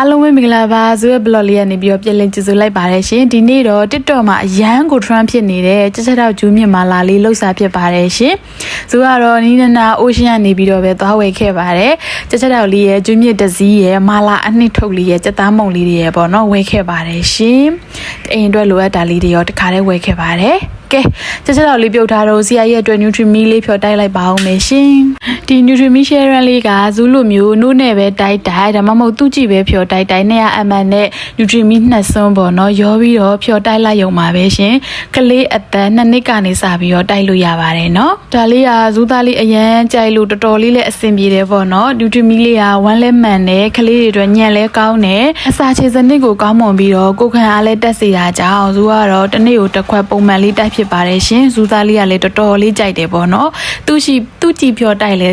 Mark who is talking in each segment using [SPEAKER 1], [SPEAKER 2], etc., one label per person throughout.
[SPEAKER 1] အားလုံးပဲမင်္ဂလာပါဇူရဲ့ blog လေးကနေပြီးတော့ပြန်လည်ကြိုဆိုလိုက်ပါတယ်ရှင်ဒီနေ့တော့ TikTok မှာအရန်ကို trend ဖြစ်နေတဲ့ချက်ချက်တော့ဂျူးမြင့်မာလာလေးလှုပ်ရှားဖြစ်ပါတယ်ရှင်ဇူကတော့နီးနနာ ocean ကနေပြီးတော့ပဲသွားဝယ်ခဲ့ပါတယ်ချက်ချက်တော့လေးရဲ့ဂျူးမြင့်တစည်းရဲ့မာလာအနှစ်ထုတ်လေးရဲ့စက်သားမုံလေးတွေရဲ့ပေါ့နော်ဝယ်ခဲ့ပါတယ်ရှင်အိမ်အတွက်လိုအပ်တာလေးတွေရောတခါတည်းဝယ်ခဲ့ပါတယ် ကဲချက်ချက်တော့လေးပြုတ်ထားတော့ဆရာရဲ့အတွက် Nutri-Me လေးဖြော်တိုက်လိုက်ပါအောင်မယ်ရှင်ဒီ Nutri-Me share လေးကဇူးလိုမျိုးနို့နဲ့ပဲတိုက်တိုက်ဒါမှမဟုတ်သူ့ကြည့်ပဲဖြော်တိုက်တိုက်နဲ့အမှန်နဲ့ Nutri-Me နှစ်စွန်းပေါ့နော်ရောပြီးတော့ဖြော်တိုက်လိုက်ရုံပါပဲရှင်ကလေးအသက်နှစ်နှစ်ကနေစပြီးတော့တိုက်လို့ရပါတယ်နော်ဒါလေးကဇူးသားလေးအရန်ကြိုက်လို့တော်တော်လေးလည်းအဆင်ပြေတယ်ပေါ့နော် Nutri-Me လေးကဝမ်းလဲမှန်တယ်ကလေးတွေအတွက်ညံ့လဲကောင်းတယ်အစာခြေစနစ်ကိုကောင်းမွန်ပြီးတော့ကိုယ်ခံအားလည်းတက်စေတာကြောင့်ဇူးကတော့တစ်နေ့ကိုတစ်ခွက်ပုံမှန်လေးတိုက်ဖြစ်ပါတယ်ရှင်ဇူးသားလေးကလည်းတော်တော်လေးကြိုက်တယ်ပေါ့နော်သူရှိသူကြည့်ဖြော်တိုက်လဲ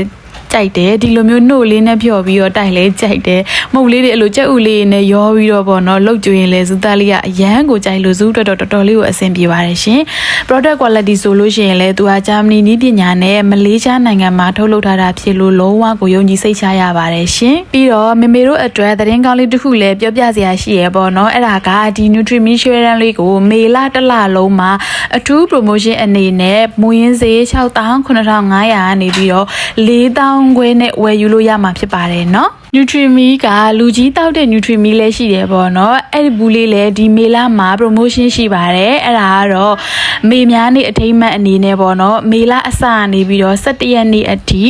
[SPEAKER 1] ကြိုက်တယ်ဒီလိုမျိုးနှုတ်လေးနဲ့ဖြော်ပြီးတော့တိုက်လဲကြိုက်တယ်မုတ်လေးတွေအဲ့လိုကြက်ဥလေးနဲ့ရောပြီးတော့ပေါ့နော်လှုပ်ကြွရင်လဲဇူသားလေးကအရန်ကိုကြိုက်လို့ဇူတော်တော်တော်တော်လေးကိုအဆင်ပြေပါတယ်ရှင် product quality ဆိုလို့ရှိရင်လဲသူကဂျာမနီနည်းပညာနဲ့မလေးရှားနိုင်ငံမှာထုတ်လုပ်ထားတာဖြစ်လို့လုံးဝကိုယုံကြည်စိတ်ချရပါတယ်ရှင်ပြီးတော့မေမေတို့အတွက်သတင်းကောင်းလေးတစ်ခုလည်းပြောပြစရာရှိရပေါ့နော်အဲ့ဒါကဒီ Nutri-Me Share လေးကိုမေလတစ်လလုံးမှာအထူး promotion အနေနဲ့မူရင်းဈေး69500ကနေပြီးတော့4000ခွဲနဲ့ဝယ်ယူလို့ရမှာဖြစ်ပါတယ်နော် Nutri-Me ကလူကြီးတောက်တဲ့ Nutri-Me လည်းရှိတယ်ပေါ့နော်အဲ့ဒီဘူးလေးလည်းဒီမေလမှာ promotion ရှိပါတယ်အဲ့ဒါကတော့မေများနေ့အထိမ်းအမှတ်အနေနဲ့ပေါ့နော်မေလအစကနေပြီးတော့17ရက်နေ့အထိ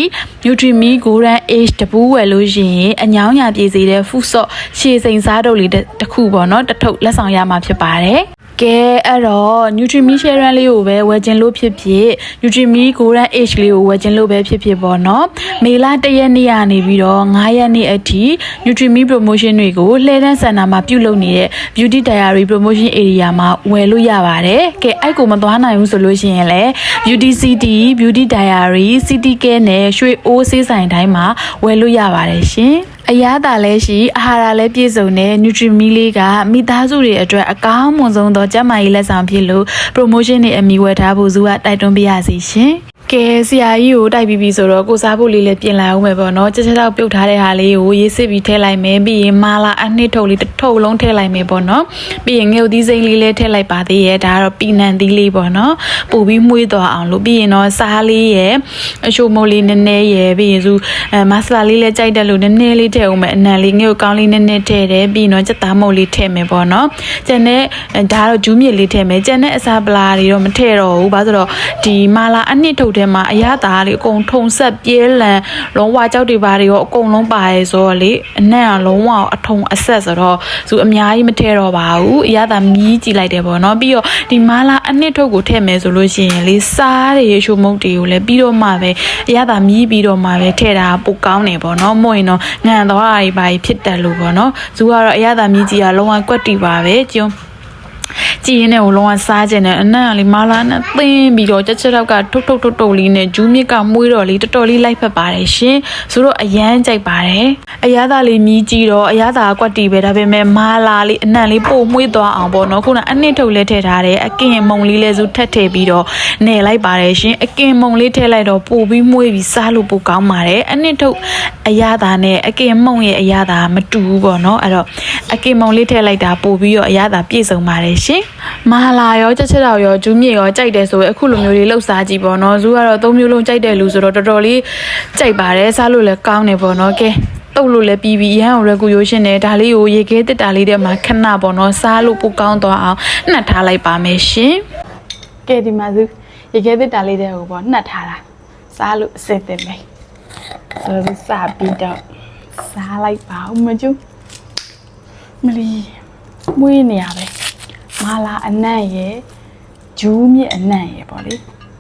[SPEAKER 1] Nutri-Me Golden Age တပူးဝယ်လို့ရှိရင်အညောင်းညာပြေစေတဲ့ food salt ရှည်စိမ်စားတုပ်လေးတစ်ခုပေါ့နော်တစ်ထုပ်လက်ဆောင်ရမှာဖြစ်ပါတယ် ကဲအဲ့တော့ Nutri-Me Share လေးကိုပဲဝယ်ခြင်းလို့ဖြစ်ဖြစ် Nutri-Me Golden Age လေးကိုဝယ်ခြင်းလို့ပဲဖြစ်ဖြစ်ပေါ့နော်မေလ1ရက်နေ့ကနေပြီးတော့9ရက်နေ့အထိ Nutri-Me promotion တွေကိုလှည့်တန်းစင်တာမှာပြုလုပ်နေတဲ့ Beauty Diary promotion area မှာဝယ်လို့ရပါတယ်ကဲအဲ့ကိုမသွားနိုင်ဘူးဆိုလို့ရှိရင်လည်း Beauty City Beauty Diary City Care နဲ့ရွှေအိုးဆေးဆိုင်တိုင်းမှာဝယ်လို့ရပါတယ်ရှင် အရသာလည်းရှိအာဟာရလည်းပြည့်စုံတဲ့ Nutri-Me လေးကမိသားစုတွေအတွက်အကောင်းမွန်ဆုံးသောကျန်းမာရေးလက်ဆောင်ဖြစ်လို့ promotion တွေအမိဝယ်ထားဖို့ဇူကတိုက်တွန်းပြရစီရှင် ကဲဆရာကြီးကိုတိုက်ပြီးပြီဆိုတော့ကိုစားဖို့လေးလည်းပြင်လာအောင်ပဲပေါ့နော်ချက်ချက်တော့ပြုတ်ထားတဲ့ဟာလေးကိုရေးစစ်ပြီးထည့်လိုက်မယ်ပြီးရင်မာလာအနှစ်ထုတ်လေးတစ်ထုပ်လုံးထည့်လိုက်မယ်ပေါ့နော်ပြီးရင်ငရုတ်သီးစိမ့်လေးလည်းထည့်လိုက်ပါသေးရဲ့ဒါကတော့ပီနံသီးလေးပေါ့နော်ပို့ပြီးမှုေးသွားအောင်လို့ပြီးရင်တော့စားလေးရဲ့အချိုမိုးလေးနည်းနည်းရဲ့ပြီးရင်စုအဲမဆလာလေးလည်းကြိုက်တယ်လို့နည်းနည်းလေးထည့်အောင်မယ်အနံလေးငရုတ်ကောင်းလေးနည်းနည်းထည့်တယ်ပြီးရင်တော့ချက်သားမုတ်လေးထည့်မယ်ပေါ့နော်ကျန်တဲ့ဒါကတော့ဂျူးမြစ်လေးထည့်မယ်ကျန်တဲ့အစာပလာတွေတော့မထည့်တော့ဘူးဘာလို့ဆိုတော့ဒီမာလာအနှစ်ထုတ်ထဲမှာအရသာလေးအကုန်ထုံဆက်ပြဲလန်လုံးဝကြောက်တွေပါတွေရောအကုန်လုံးပါရဲဆိုတော့လေအနံ့ကလုံးဝအထုံအဆက်ဆိုတော့သူအများကြီးမထည့်တော့ပါဘူးအရသာမြည်ကြည့်လိုက်တယ်ပေါ့နော်ပြီးတော့ဒီမာလာအနှစ်ထုတ်ကိုထည့်မယ်ဆိုလို့ရှိရင်လေစားတွေရှိုးမုတ်တွေကိုလည်းပြီးတော့မှပဲအရသာမြည်ပြီးတော့မှပဲထည့်တာပိုကောင်းတယ်ပေါ့နော်မို့ရင်တော့ငံသွားတာတွေပါဖြစ်တယ်လို့ပေါ့နော်သူကတော့အရသာမြည်ကြီးကလုံးဝကွက်တီပါပဲကျုံ ကြည်ရင်လည်းဟိုလုံးဝစားကျင်တယ်အနံ့ကလေးမာလာနဲ့သင်းပြီးတော့ချက်ချက်တော့ကထုတ်ထုတ်ထုတ်ထုတ်လေးနဲ့ဂျူးမြစ်ကမွေးတော့လေးတော်တော်လေးလိုက်ဖက်ပါတယ်ရှင်ဆိုတော့အရန်ကြိုက်ပါတယ်အရသာလေးမြည်ကြည့်တော့အရသာကွက်တီပဲဒါပေမဲ့မာလာလေးအနံ့လေးပို့မွေးသွားအောင်ပေါ့နော်ခုနအနှစ်ထုတ်လေးထည့်ထားတယ်အကင်မုံလေးလည်းစုထက်ထည့်ပြီးတော့နယ်လိုက်ပါတယ်ရှင်အကင်မုံလေးထည့်လိုက်တော့ပို့ပြီးမွေးပြီးစားလို့ပိုကောင်းပါတယ်အနှစ်ထုတ်အရသာနဲ့အကင်မုံရဲ့အရသာမတူဘူးပေါ့နော်အဲ့တော့အကင်မုံလေးထည့်လိုက်တာပို့ပြီးတော့အရသာပြည့်စုံပါတယ်ရှင်မဟာလာရောချက်ချက်တော့ရောဂျူးမြေရောကြိုက်တယ်ဆိုရင်အခုလိုမျိုးလေးလှုပ်စားကြည့်ပေါ့နော်ဇူကတော့သုံးမျိုးလုံးကြိုက်တယ်လူဆိုတော့တော်တော်လေးကြိုက်ပါတယ်စားလို့လည်းကောင်းတယ်ပေါ့နော်ကဲတုတ်လို့လည်းပြီးပြီးရဟန်းရကူရိုးရှင်တယ်ဒါလေးကိုရေခဲတစ်တာလေးထဲမှာခဏပေါ့နော်စားလို့ပိုကောင်းသွားအောင်နှက်ထားလိုက်ပါမယ်ရှင်ကဲဒီမှာဇူရေခဲတစ်တာလေးထဲကိုပေါ့နှက်ထားတာစားလို့အစစ်တင်မယ်ဆိုတော့စားပြီးတော့စားလိုက်ပါဦးမကျူမလီမွေးနေရပဲ မာလာအနံ့ရဲ့ဂျူးမြစ်အနံ့ရဲ့ပေါ့လေ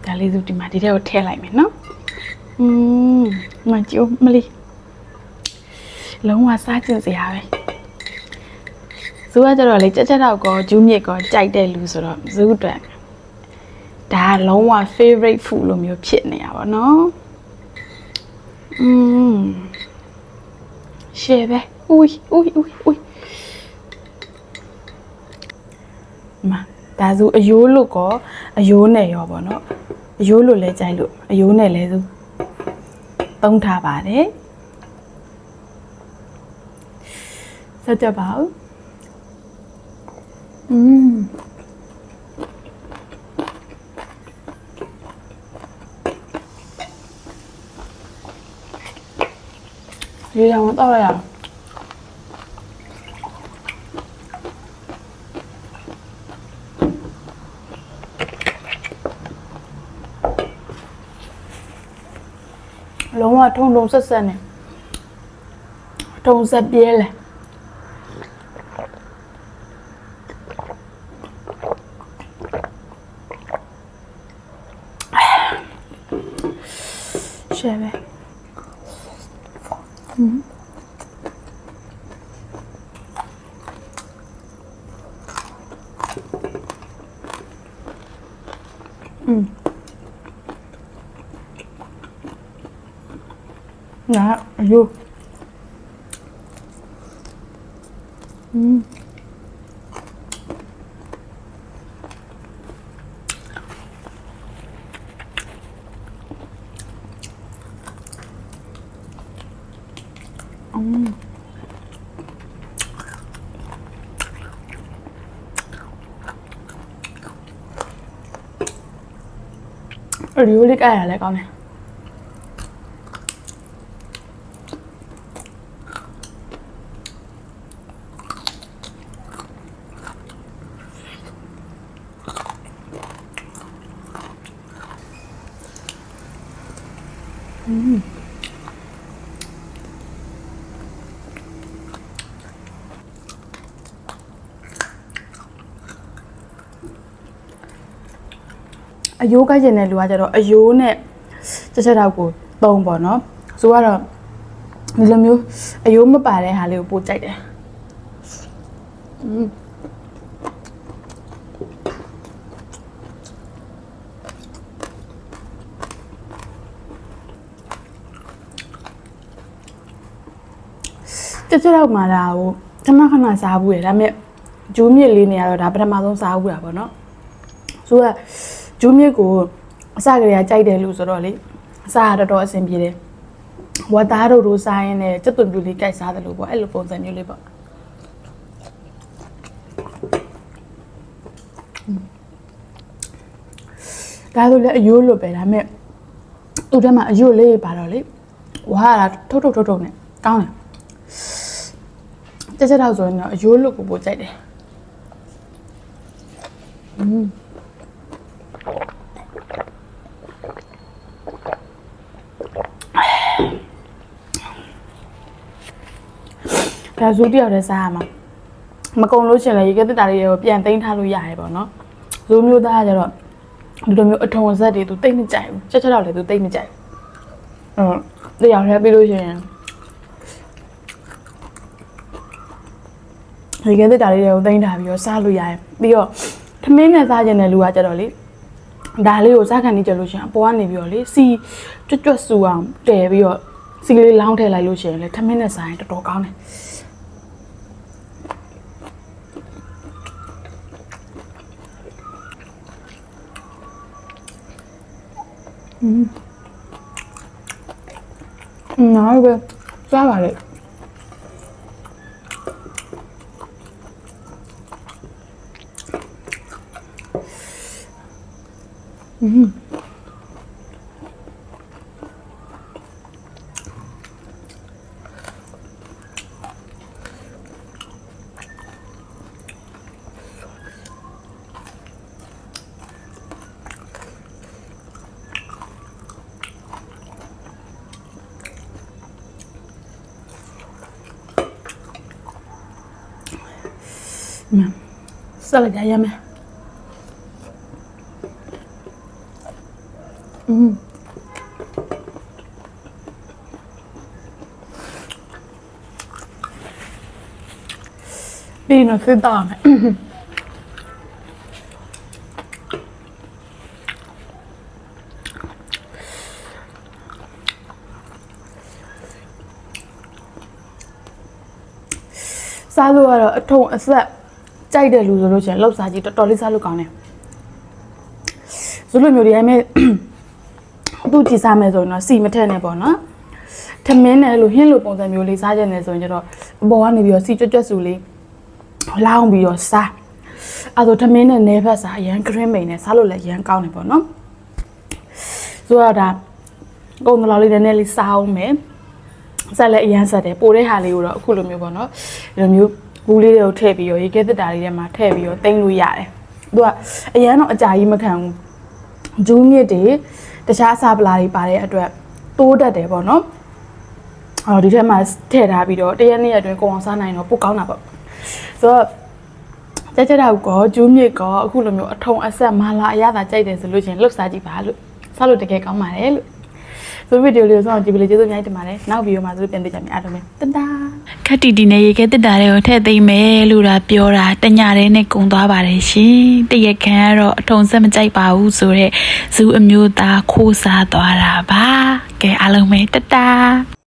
[SPEAKER 1] ဒါလေးစုဒီမှာဒီထဲကိုထည့်လိုက်မယ်နော်อืมမကြိုးမလေးလုံးဝစားကျင်စရာပဲဇူကကြတော့လေကြက်ကြက်တော့ကောဂျူးမြစ်ကောကြိုက်တဲ့လူဆိုတော့ဇူအတွက်ဒါကလုံးဝ favorite food လိုမျိုးဖြစ်နေရပါတော့อืมရှယ်ပဲဦးဦးဦးဦး မဒါဆိုအယိုးလို့ကောအယိုးနဲ့ရောပေါ့နော်အယိုးလို့လဲကြိုက်လို့အယိုးနဲ့လဲဆိုသုံးထားပါတယ်
[SPEAKER 2] ဆက်ကြပါဦးอืมရေတောင်တော့ရအောင် လုံးဝထုံထုံဆက်ဆက်နေထုံဆက်ပြဲလေရှယ်ပဲ นะฮะอายุอืมหรือเรียกอะไอะไรก่อนเนี่ย အယိုးကိုက်ကျင်တဲ့လူကကြတော့အယိုးနဲ့ချက်ချက်တော့ကိုတုံးပေါ့နော်ဆိုတော့ဒီလိုမျိုးအယိုးမပါတဲ့ဟာလေးကိုပို့ကြိုက်တယ်อืม ချက်ချက်တော့မှာဒါကိုခဏခဏစားဘူးရဒါပေမဲ့ဂျူးမြစ်လေးနေရတော့ဒါပထမဆုံးစားဘူးတာပေါ့နော်ဆိုတော့ဂျူးမြစ်ကိုအစကတည်းကကြိုက်တယ်လို့ဆိုတော့လေအစားကတော်တော်အဆင်ပြေတယ်ဝတ်သားတို့တို့စားရင်လည်းစက်သွန်ပြူလေးကြိုက်စားတယ်လို့ပေါ့အဲ့လိုပုံစံမျိုးလေးပေါ့ဒါဆိုလည်းအယိုးလိုပဲဒါပေမဲ့သူ့ထဲမှာအယိုးလေးပါတော့လေဝါကထုတ်ထုတ်ထုတ်ထုတ်နဲ့ကောင်းတယ် တက်ချက်တော့ဆိုရင်တော့အယိုးလိုကိုပို့ကြိုက်တယ်ဒါဇူးတယောက်တည်းစားရမှာမကုံလို့ရှရင်လည်းရေကတက်တာလေးတွေကိုပြန်သိမ်းထားလို့ရတယ်ပေါ့နော်ဇူးမျိုးသားကကျတော့ဒီလိုမျိုးအထုံဆက်တွေသူတိတ်မကြိုက်ဘူးချက်ချက်တော့လည်းသူတိတ်မကြိုက်ဘူးအဲ့တယောက်တည်းပြီးလို့ရှရင် ရေကတက်တာလေးတွေကိုသိမ်းထားပြီးတော့စားလို့ရတယ်ပြီးတော့ထမင်းနဲ့စားခြင်းတဲ့လူကကျတော့လေဒါလေးကိုစားခံနေကြလို့ရှရင်အပေါ်ကနေပြီးတော့လေစီကြွတ်ကြွတ်ဆူအောင်တည်ပြီးတော့စီလေးလောင်းထည့်လိုက်လို့ရှရင်လေထမင်းနဲ့စားရင်တော်တော်ကောင်းတယ်နားပဲစားပါလေ ဆက်လိုက်ကြရမယ် อืมပြီးတော့စစ်တော့မယ်စားလို့ကတော့အထုံအဆက်ကြိုက်တဲ့လူဆိုလို့ရှိရင်လောက်စားကြည့်တော်တော်လေးစားလို့ကောင်းတယ်ဇူလိုမျိုးတွေအဲ့မဲ့ သူ့ကြည်စားမယ်ဆိုရင်တော့စီမထက်နဲ့ပေါ့နော်ထမင်းနဲ့အဲ့လိုဟင်းလိုပုံစံမျိုးလေးစားကြတယ်ဆိုရင်ကျတော့အပေါ်ကနေပြီးတော့စီကြွတ်ကြွတ်စုလေးလောင်းပြီးတော့စားအဲ့ဒါထမင်းနဲ့နေဖက်စားအရန် green မိန်နဲ့စားလို့လည်းအရန်ကောင်းတယ်ပေါ့နော်ဆိုတော့ဒါကုံတလောက်လေးနည်းနည်းလေးစားအောင်မယ်ဆက်လည်းအရန်ဆက်တယ်ပိုတဲ့ဟာလေးကိုတော့အခုလိုမျိုးပေါ့နော်ဒီလိုမျိုးဘူးလေးတွေကိုထည့်ပြီးတော့ရေခဲတက်တာလေးထဲမှာထည့်ပြီးတော့တင်လို့ရတယ်သူကအရန်တော့အကြာကြီးမခံဘူး ဂျူးမြစ်တွေတခြားအစာပလာတွေပါတဲ့အတွက်တိုးတတ်တယ်ပေါ့နော်အော်ဒီထဲမှာထည့်ထားပြီးတော့တရက်နှစ်ရက်အတွင်းကိုအောင်စားနိုင်တော့ပိုကောင်းတာပေါ့ဆိုတော့ကြက်ကြက်တော့ကောကျူးမြစ်ကောအခုလိုမျိုးအထုံအဆက်မာလာအရသာကြိုက်တယ်ဆိုလို့ချင်းလှုပ်စားကြည့်ပါလို့စားလို့တကယ်ကောင်းပါတယ်လို့ ဆိုဗီဒီယိုလေးကိုစောင့်ကြည့်ပြီးလေကျေးဇူးအများကြီးတင်ပါတယ်နောက်ဗီဒီယိုမှာဆိုပြန်တွေ့ကြမယ်အားလုံးပဲတန်တာ
[SPEAKER 1] ခက်တီတီနဲ့ရေခဲတက်တာတွေကိုထည့်သိမ့်မယ်လို့ဒါပြောတာတညာတဲ့နဲ့ကုံသွားပါတယ်ရှင်တရက်ခန်ကတော့အထုံဆက်မကြိုက်ပါဘူးဆိုတော့ဇူးအမျိုးသားခိုးစားသွားတာပါကဲအားလုံးပဲတတာ